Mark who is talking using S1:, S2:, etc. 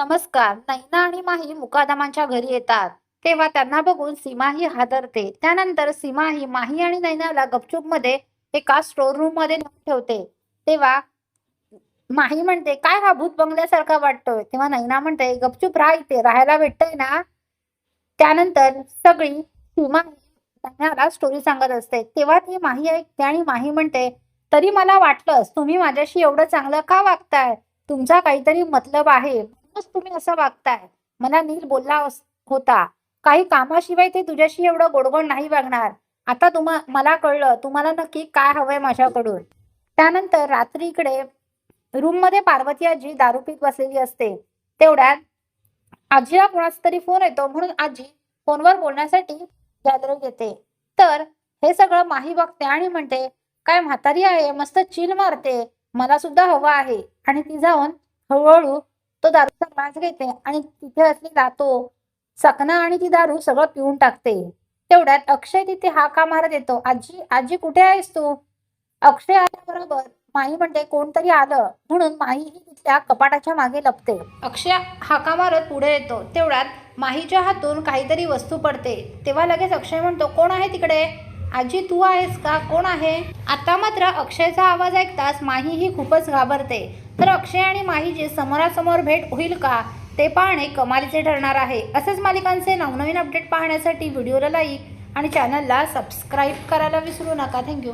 S1: नमस्कार नैना आणि माही मुकादमांच्या घरी येतात. तेव्हा त्यांना बघून सीमाही हादरते. त्यानंतर सीमा ही माही आणि नैनाला गपचूपमध्ये एका स्टोर रूममध्ये ठेवते. तेव्हा माही म्हणते काय हा भूत बंगल्यासारखा वाटतोय? तेव्हा नैना म्हणते गपचूप राह इथे राहायला भेटतय ना? त्यानंतर सगळी सीमा नैनाला स्टोरी सांगत असते. तेव्हा ती माही ऐकते आणि माही म्हणते तरी मला वाटलंच तुम्ही माझ्याशी एवढं चांगलं का वागताय? तुमचा काहीतरी मतलब आहे. तुम्ही असं वागताय. मला नील बोलला होता. काही कामाशिवाय ते तुझ्याशी एवढं गोडगोड नाही वागणार. आता तुम्हा मला कळलं तुम्हाला नक्की काय हवंय माझ्याकडून. त्यानंतर रात्री इकडे रूममध्ये पार्वती आजी दारू पीत बसलेली असते. तेवढ्यात आजीला कोणाचा तरी फोन येतो म्हणून आजी फोनवर बोलण्यासाठी गॅदर येते तर हे सगळं माही बघते आणि म्हणते काय म्हातारी आहे मस्त चिल मारते. मला सुद्धा हवा आहे. आणि ती जाऊन हळूहळू तो दारूचा ग्लास घेते आणि तिथे असलेला तो चकना आणि ती दारू सगळं पिऊन टाकते. तेवढ्यात अक्षय तिथे हाका मारत येतो. आजी आजी कुठे आहेस तू? अक्षय आल्याबरोबर माही म्हणते कोणतरी आलं म्हणून माही ही तिथल्या कपाटाच्या मागे लपते. अक्षय हाका मारत पुढे येतो. तेवढ्यात माहीच्या हातून काहीतरी वस्तू पडते. तेव्हा लगेच अक्षय म्हणतो कोण आहे तिकडे? आजी तू आहेस का? कोण आहे? आता मात्र अक्षयचा आवाज ऐकताच माही ही खूपच घाबरते. तर अक्षय आणि माहीची समोरासमोर भेट होईल का? ते पाहणे कमालीचे ठरणार आहे. असेच मालिकांचे नवनवीन अपडेट पाहण्यासाठी व्हिडिओला लाईक आणि चॅनलला सबस्क्राईब करायला विसरू नका. थँक्यू